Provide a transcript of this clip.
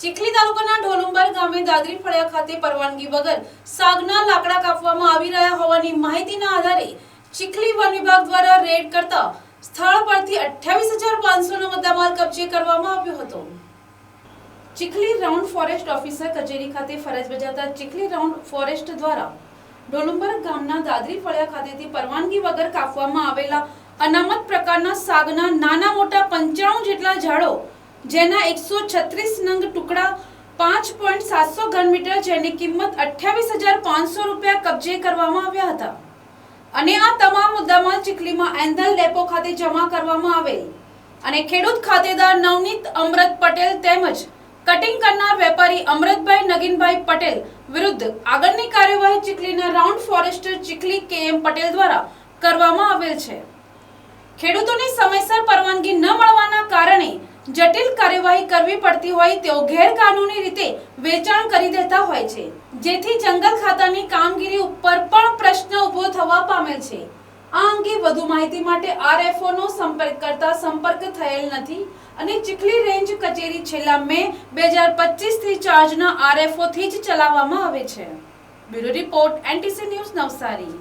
ચીખલી તાલુકાના ઢોલુંબર ગામે દાદરી ફળિયા ખાતે પરવાનગી વગર સાગના લાકડા કાપવામાં આવી રહ્યા હોવાની માહિતીના આધારે ચીખલી વન વિભાગ દ્વારા રેડ કરતા સ્થળ પરથી અઠ્યાવીસ હજાર પાંચસોનો મુદ્દામાલ કબજે કરવામાં આવ્યો હતો. ચીખલી રાઉન્ડ ફોરેસ્ટ ઓફિસર કચેરી ખાતે ફરજ બજાવતા ચીખલી રાઉન્ડ ફોરેસ્ટ દ્વારા ઢોલુંબર ગામના દાદરી ફળિયા ખાતેથી પરવાનગી વગર કાપવામાં આવેલા અનામત પ્રકારના સાગના નાના મોટા પંચાણું જેટલા ઝાડો જેના એકસો છત્રીસ નંગ ટુકડા પાંચ પોઈન્ટ સાતસો ઘન મીટર જેની કિંમત અઠ્યાવીસ હજાર પાંચસો રૂપિયા કબજે કરવામાં આવ્યા હતા. અને આ તમામ મુદ્દામાં ચીખલીમાં એન્ધલ ડેપો ખાતે જમા કરવામાં આવેલ. અને ખેડૂત ખાતેદાર નવનીત અમૃત પટેલ તેમજ કટિંગ કરનાર વેપારી અમૃતભાઈ નગીનભાઈ પટેલ વિરુદ્ધ આગળની કાર્યવાહી ચીખલીના રાઉન્ડ ફોરેસ્ટર ચીખલી કે એમ પટેલ દ્વારા કરવામાં આવેલ છે. ખેડૂતોની સમયસર પરવાનગી ન કાર્યવાહી કરવી પડતી હોય તેઓ ગેરકાનૂની રીતે વેચાણ કરી દેતા હોય છે. જેથી જંગલ ખાતાની કામગીરી ઉપર પણ પ્રશ્ન ઊભો થવા પામેલ છે. આ અંગે વધુ માહિતી માટે આરએફઓ નો સંપર્ક કરતા સંપર્ક થયેલ નથી અને ચીખલી રેન્જ કચેરી છેલ્લા મે બે હજાર પચીસથી ચાર્જના આરએફઓ થી જ ચલાવવામાં આવે છે. Bureau report NTC news Navsari.